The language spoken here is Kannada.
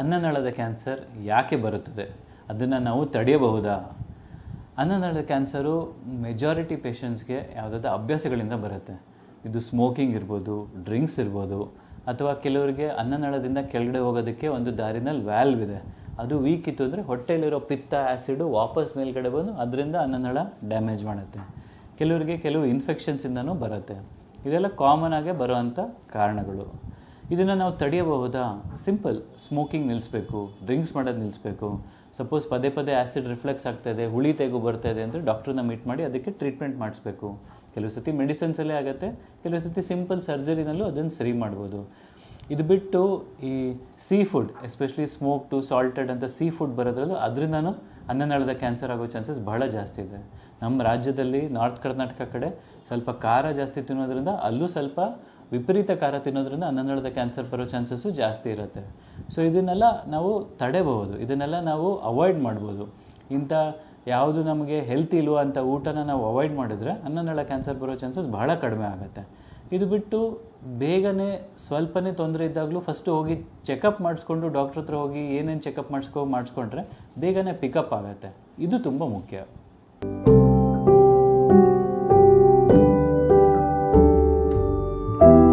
ಅನ್ನನಾಳದ ಕ್ಯಾನ್ಸರ್ ಯಾಕೆ ಬರುತ್ತದೆ? ಅದನ್ನು ನಾವು ತಡೆಯಬಹುದಾ? ಅನ್ನನಾಳದ ಕ್ಯಾನ್ಸರು ಮೆಜಾರಿಟಿ ಪೇಷಂಟ್ಸ್ಗೆ ಯಾವುದಾದ ಅಭ್ಯಾಸಗಳಿಂದ ಬರುತ್ತೆ. ಇದು ಸ್ಮೋಕಿಂಗ್ ಇರ್ಬೋದು ಡ್ರಿಂಕ್ಸ್ ಇರ್ಬೋದು, ಅಥವಾ ಕೆಲವರಿಗೆ ಅನ್ನನಾಳದಿಂದ ಕೆಳಗಡೆ ಹೋಗೋದಕ್ಕೆ ಒಂದು ದಾರಿನಲ್ಲಿ ವ್ಯಾಲ್ವ್ ಇದೆ. ಅದು ವೀಕ್ ಇತ್ತು ಅಂದರೆ ಹೊಟ್ಟೆಯಲ್ಲಿರೋ ಪಿತ್ತ ಆ್ಯಸಿಡು ವಾಪಸ್ ಮೇಲ್ಗಡೆ ಬಂದು ಅದರಿಂದ ಅನ್ನನಾಳ ಡ್ಯಾಮೇಜ್ ಮಾಡುತ್ತೆ. ಕೆಲವರಿಗೆ ಕೆಲವು ಇನ್ಫೆಕ್ಷನ್ಸಿಂದನೂ ಬರುತ್ತೆ. ಇದೆಲ್ಲ ಕಾಮನ್ ಆಗೇ ಬರುವಂಥ ಕಾರಣಗಳು. ಇದನ್ನು ನಾವು ತಡೆಯಬಹುದಾ? ಸಿಂಪಲ್ ಸ್ಮೋಕಿಂಗ್ ನಿಲ್ಲಿಸ್ಬೇಕು ಡ್ರಿಂಕ್ಸ್ ಮಾಡೋದು ನಿಲ್ಲಿಸ್ಬೇಕು ಸಪೋಸ್ ಪದೇ ಪದೇ ಆ್ಯಸಿಡ್ ರಿಫ್ಲೆಕ್ಸ್ ಆಗ್ತಾಯಿದೆ, ಹುಳಿ ತೆಗು ಬರ್ತಾ ಇದೆ ಅಂದರೆ ಡಾಕ್ಟ್ರನ್ನ ಮೀಟ್ ಮಾಡಿ ಅದಕ್ಕೆ ಟ್ರೀಟ್ಮೆಂಟ್ ಮಾಡಿಸ್ಬೇಕು. ಕೆಲವು ಸರ್ತಿ ಮೆಡಿಸಿನ್ಸಲ್ಲೇ ಆಗುತ್ತೆ, ಕೆಲವು ಸರ್ತಿ ಸಿಂಪಲ್ ಸರ್ಜರಿನಲ್ಲೂ ಅದನ್ನು ಸರಿ ಮಾಡ್ಬೋದು. ಇದು ಬಿಟ್ಟು ಈ sea food especially smoked salted ಅಂತ ಸೀ ಫುಡ್ ಬರೋದ್ರಲ್ಲೂ ಅದರಿಂದನೂ ಅನ್ನನಾಳದ ಕ್ಯಾನ್ಸರ್ ಆಗೋ ಚಾನ್ಸಸ್ ಬಹಳ ಜಾಸ್ತಿ ಇದೆ. ನಮ್ಮ ರಾಜ್ಯದಲ್ಲಿ ನಾರ್ತ್ ಕರ್ನಾಟಕ ಕಡೆ ಸ್ವಲ್ಪ ಖಾರ ಜಾಸ್ತಿ ತಿನ್ನೋದ್ರಿಂದ ಅಲ್ಲೂ ಸ್ವಲ್ಪ ವಿಪರೀತ ಖಾರ ತಿನ್ನೋದ್ರಿಂದ ಅನ್ನನಾಳದ ಕ್ಯಾನ್ಸರ್ ಬರೋ ಚಾನ್ಸಸ್ಸು ಜಾಸ್ತಿ ಇರುತ್ತೆ. ಸೊ ಇದನ್ನೆಲ್ಲ ನಾವು ತಡೆಬಹುದು. ಇದನ್ನೆಲ್ಲ ನಾವು ಅವಾಯ್ಡ್ ಮಾಡ್ಬೋದು. ಇಂಥ ಯಾವುದು ನಮಗೆ ಹೆಲ್ತ್ ಇಲ್ವೋ ಅಂತ ಊಟನ ನಾವು ಅವಾಯ್ಡ್ ಮಾಡಿದ್ರೆ ಅನ್ನನಾಳ ಕ್ಯಾನ್ಸರ್ ಬರೋ ಚಾನ್ಸಸ್ ಬಹಳ ಕಡಿಮೆ ಆಗುತ್ತೆ. ಇದು ಬಿಟ್ಟು ಬೇಗನೆ ಸ್ವಲ್ಪನೇ ತೊಂದರೆ ಇದ್ದಾಗಲೂ ಫಸ್ಟು ಹೋಗಿ ಚೆಕಪ್ ಮಾಡಿಸ್ಕೊಂಡು ಡಾಕ್ಟ್ರ್ ಹತ್ರ ಹೋಗಿ ಏನೇನು ಚೆಕಪ್ ಮಾಡಿಸ್ಕೊ ಮಾಡಿಸ್ಕೊಂಡ್ರೆ ಬೇಗನೆ ಪಿಕಪ್ ಆಗುತ್ತೆ. ಇದು ತುಂಬ ಮುಖ್ಯ.